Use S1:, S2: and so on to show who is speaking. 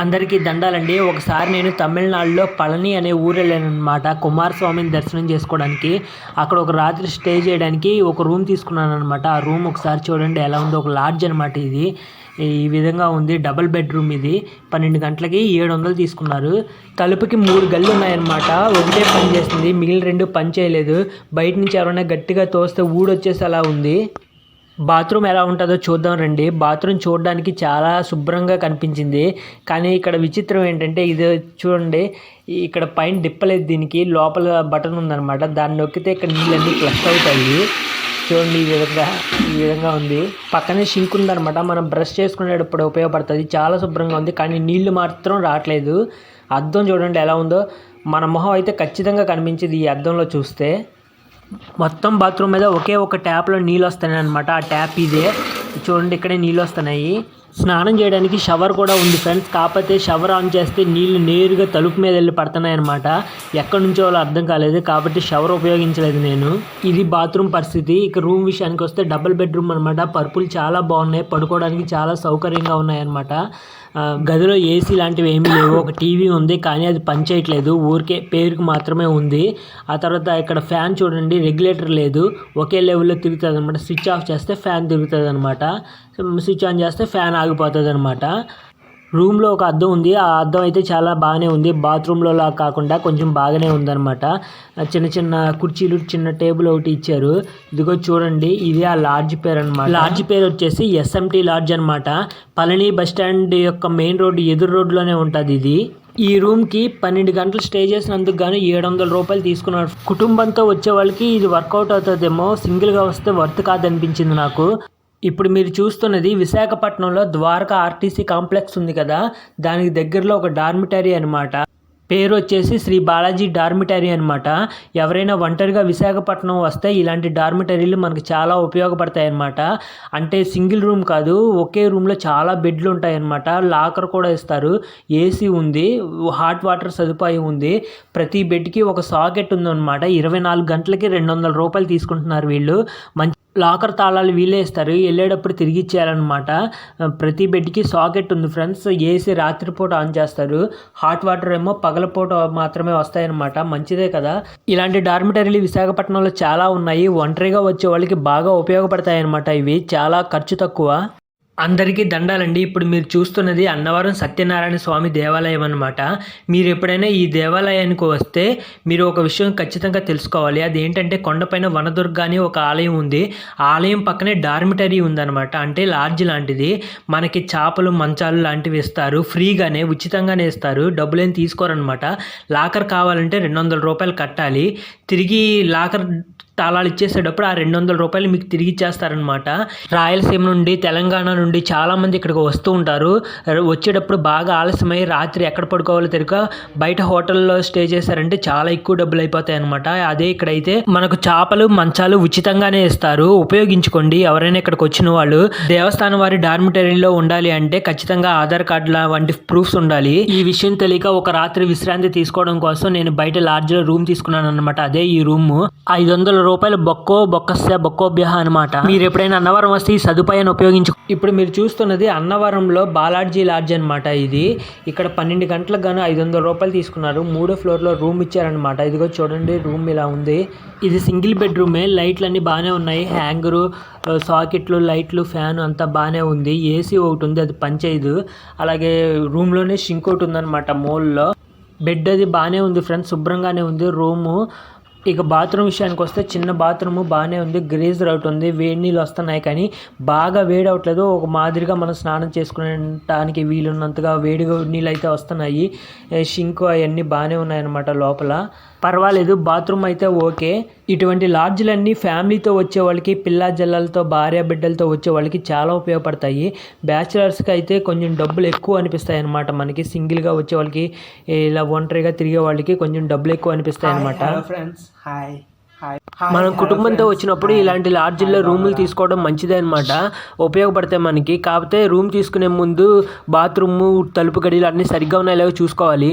S1: అందరికీ దండాలండి. ఒకసారి నేను తమిళనాడులో పళని అనే ఊరు వెళ్ళాను అనమాట కుమారస్వామిని దర్శనం చేసుకోవడానికి. అక్కడ ఒక రాత్రి స్టే చేయడానికి ఒక రూమ్ తీసుకున్నాను అనమాట ఆ రూమ్ ఒకసారి చూడండి ఎలా ఉందో. ఒక లాడ్జ్ అనమాట ఇది. ఈ విధంగా ఉంది. డబుల్ బెడ్రూమ్ ఇది. పన్నెండు గంటలకి ఏడు వందలు తీసుకున్నారు. తలుపుకి మూడు గళ్ళు ఉన్నాయన్నమాట. ఒకటే పని చేస్తుంది మిగిలిన రెండు పని చేయలేదు. బయట నుంచి ఎవరైనా గట్టిగా తోస్తే ఊడొచ్చేసి అలా ఉంది. బాత్రూమ్ ఎలా ఉంటుందో చూద్దాం రండి. బాత్రూమ్ చూడడానికి చాలా శుభ్రంగా కనిపించింది. కానీ ఇక్కడ విచిత్రం ఏంటంటే ఇది చూడండి ఇక్కడ పైన డిప్పలేదు దీనికి లోపల బటన్ ఉందన్నమాట. దాన్ని నొక్కితే ఇక్కడ నీళ్ళన్నీ ఫ్లష్ అవుతాయి. చూడండి ఈ విధంగా ఈ విధంగా ఉంది. పక్కనే షింక్ ఉందన్నమాట. మనం బ్రష్ చేసుకునేటప్పుడు ఉపయోగపడుతుంది. చాలా శుభ్రంగా ఉంది కానీ నీళ్ళు మాత్రం రావట్లేదు. అద్దం చూడండి ఎలా ఉందో. మన మొహం అయితే ఖచ్చితంగా కనిపించింది ఈ అద్దంలో చూస్తే. మొత్తం బాత్రూమ్ మీద ఒకే ఒక ట్యాప్లో నీళ్ళు వస్తున్నాయి అనమాట ఆ ట్యాప్ ఇదే. చూడండి ఇక్కడే నీళ్ళు వస్తున్నాయి. స్నానం చేయడానికి షవర్ కూడా ఉంది ఫ్రెండ్స్. కాకపోతే షవర్ ఆన్ చేస్తే నీళ్ళు నేరుగా తలుపు మీద వెళ్ళి పడుతున్నాయి అనమాట ఎక్కడి నుంచో వాళ్ళు అర్థం కాలేదు. కాబట్టి షవర్ ఉపయోగించలేదు నేను. ఇది బాత్రూమ్ పరిస్థితి. ఇక రూమ్ విషయానికి వస్తే డబుల్ బెడ్రూమ్ అనమాట పరుపులు చాలా బాగున్నాయి. పడుకోవడానికి చాలా సౌకర్యంగా ఉన్నాయి అనమాట గదిలో ఏసీ లాంటివి ఏమీ లేవు. ఒక టీవీ ఉంది కానీ అది పనిచేయట్లేదు ఊరికే పేరుకి మాత్రమే ఉంది. ఆ తర్వాత ఇక్కడ ఫ్యాన్ చూడండి. రెగ్యులేటర్ లేదు. ఒకే లెవెల్లో తిరుగుతుంది అనమాట స్విచ్ ఆఫ్ చేస్తే ఫ్యాన్ తిరుగుతుంది అనమాట స్విచ్ ఆన్ చేస్తే ఫ్యాన్ ఆగిపోతుంది అనమాట రూమ్లో ఒక అద్దం ఉంది. ఆ అద్దం అయితే చాలా బాగానే ఉంది. బాత్రూంలో లా కాకుండా కొంచెం బాగానే ఉందన్నమాట. చిన్న చిన్న కుర్చీలు చిన్న టేబుల్ ఒకటి ఇచ్చారు. ఇదిగో చూడండి ఇది ఆ లాడ్జ్ పేరు అనమాట లాడ్జ్ పేరు వచ్చేసి ఎస్ఎంటి లాడ్జ్ అనమాట పళని బస్ స్టాండ్ యొక్క మెయిన్ రోడ్డు ఎదురు రోడ్లోనే ఉంటుంది ఇది. ఈ రూమ్కి పన్నెండు గంటలు స్టే చేసినందుకు గాను ఏడు వందల రూపాయలు తీసుకున్నారు. కుటుంబంతో వచ్చే వాళ్ళకి ఇది వర్కౌట్ అవుతుందేమో. సింగిల్గా వస్తే వర్త్ కాదనిపించింది నాకు. ఇప్పుడు మీరు చూస్తున్నది విశాఖపట్నంలో ద్వారకా ఆర్టీసీ కాంప్లెక్స్ ఉంది కదా దానికి దగ్గరలో ఒక డార్మిటరీ అనమాట పేరు వచ్చేసి శ్రీ బాలాజీ డార్మిటరీ అనమాట ఎవరైనా ఒంటరిగా విశాఖపట్నం వస్తే ఇలాంటి డార్మిటరీలు మనకు చాలా ఉపయోగపడతాయి అనమాట అంటే సింగిల్ రూమ్ కాదు ఒకే రూమ్లో చాలా బెడ్లు ఉంటాయి అనమాట లాకర్ కూడా ఇస్తారు ఏసీ ఉంది హాట్ వాటర్ సదుపాయం ఉంది. ప్రతి బెడ్కి ఒక సాకెట్ ఉందన్నమాట. ఇరవై నాలుగు గంటలకి రెండు వందల రూపాయలు తీసుకుంటున్నారు వీళ్ళు. మంచి లాకర్ తాళాలు వీళ్ళే ఇస్తారు. వెళ్ళేటప్పుడు తిరిగి ఇచ్చేయాలన్నమాట. ప్రతి బెడ్కి సాకెట్ ఉంది ఫ్రెండ్స్. ఏసీ రాత్రిపూట ఆన్ చేస్తారు. హాట్ వాటర్ ఏమో పగలపూట మాత్రమే వస్తాయన్నమాట. మంచిదే కదా. ఇలాంటి డార్మిటరీలు విశాఖపట్నంలో చాలా ఉన్నాయి. ఒంటరిగా వచ్చే వాళ్ళకి బాగా ఉపయోగపడతాయన్నమాట. ఇవి చాలా ఖర్చు తక్కువ. అందరికీ దండాలండి. ఇప్పుడు మీరు చూస్తున్నది అన్నవరం సత్యనారాయణ స్వామి దేవాలయం అనమాట మీరు ఎప్పుడైనా ఈ దేవాలయానికి వస్తే మీరు ఒక విషయం ఖచ్చితంగా తెలుసుకోవాలి. అదేంటంటే కొండపైన వనదుర్గ అని ఒక ఆలయం ఉంది. ఆలయం పక్కనే డార్మిటరీ ఉందన్నమాట. అంటే లాడ్జ్ లాంటిది. మనకి చేపలు మంచాలు లాంటివి ఇస్తారు. ఫ్రీగానే ఉచితంగానే ఇస్తారు. డబ్బులేం తీసుకోరనమాట లాకర్ కావాలంటే రెండు వందల రూపాయలు కట్టాలి. తిరిగి లాకర్ తాళాలు ఇచ్చేసేటప్పుడు ఆ రెండు వందల రూపాయలు మీకు తిరిగి ఇచ్చేస్తారనమాట రాయలసీమ నుండి తెలంగాణ నుండి చాలామంది ఇక్కడికి వస్తూ ఉంటారు. వచ్చేటప్పుడు బాగా ఆలస్యమై రాత్రి ఎక్కడ పడుకోవాలో తెలియక బయట హోటల్లో స్టే చేశారంటే చాలా ఎక్కువ డబ్బులు అయిపోతాయి అనమాట అదే ఇక్కడైతే మనకు చేపలు మంచాలు ఉచితంగానే ఇస్తారు. ఉపయోగించుకోండి. ఎవరైనా ఇక్కడికి వచ్చిన వాళ్ళు దేవస్థానం వారి డార్మిటరీలో ఉండాలి అంటే ఖచ్చితంగా ఆధార్ కార్డుల వంటి ప్రూఫ్స్ ఉండాలి. ఈ విషయం తెలియక ఒక రాత్రి విశ్రాంతి తీసుకోవడం కోసం నేను బయట లాడ్జ్లో రూమ్ తీసుకున్నాను అనమాట అదే ఈ రూమ్. ఐదు వందల రూపాయలు బొక్కో బొక్కస్య బొక్కోభ్య అనమాట మీరు ఎప్పుడైనా అన్నవరం వస్తే ఈ సదుపాయాన్ని ఉపయోగించు ఇప్పుడు మీరు చూస్తున్నది అన్నవరంలో బాలాజీ లాడ్జ్ అనమాట ఇది. ఇక్కడ పన్నెండు గంటలకు గాను ఐదు వందల రూపాయలు తీసుకున్నారు. మూడో ఫ్లోర్లో రూమ్ ఇచ్చారనమాట ఇదిగో చూడండి రూమ్ ఇలా ఉంది. ఇది సింగిల్ బెడ్రూమే లైట్లు అన్నీ బాగానే ఉన్నాయి. హ్యాంగరు సాకెట్లు లైట్లు ఫ్యాన్ అంతా బాగానే ఉంది. ఏసీ ఒకటి ఉంది అది పనిచేయదు అలాగే రూమ్లోనే షింక్ ఒకటి ఉందన్నమాట మోల్లో. బెడ్ అది బాగానే ఉంది ఫ్రెండ్స్ శుభ్రంగానే ఉంది. రూము ఇక బాత్రూమ్ విషయానికి వస్తే చిన్న బాత్రూమ్ బాగానే ఉంది గ్రేజర్ అవుట్ ఉంది వేడి నీళ్ళు వస్తున్నాయి కానీ బాగా వేడి అవట్లేదు ఒక మాదిరిగా మనం స్నానం చేసుకునేటానికి వీలున్నంతగా వేడిగా నీళ్ళు అయితే వస్తున్నాయి. షింక్ అవన్నీ బాగానే ఉన్నాయన్నమాట లోపల. పర్వాలేదు బాత్రూమ్ అయితే ఓకే. ఇటువంటి లాడ్జ్లన్నీ ఫ్యామిలీతో వచ్చే వాళ్ళకి పిల్ల జల్లలతో భార్య బిడ్డలతో వచ్చే వాళ్ళకి చాలా ఉపయోగపడతాయి. బ్యాచిలర్స్కి అయితే కొంచెం డబ్బులు ఎక్కువ అనిపిస్తాయి అనమాట మనకి. సింగిల్గా వచ్చే వాళ్ళకి ఇలా ఒంటరిగా తిరిగే వాళ్ళకి కొంచెం డబ్బులు ఎక్కువ అనిపిస్తాయి అనమాట
S2: ఫ్రెండ్స్ హాయ్
S1: మనం కుటుంబంతో వచ్చినప్పుడు ఇలాంటి లాడ్జిల్లో రూములు తీసుకోవడం మంచిదే అనమాట ఉపయోగపడతాయి మనకి. కాకపోతే రూమ్ తీసుకునే ముందు బాత్రూము తలుపు గడిలు అన్నీ సరిగ్గా ఉన్నాయో లేవో చూసుకోవాలి.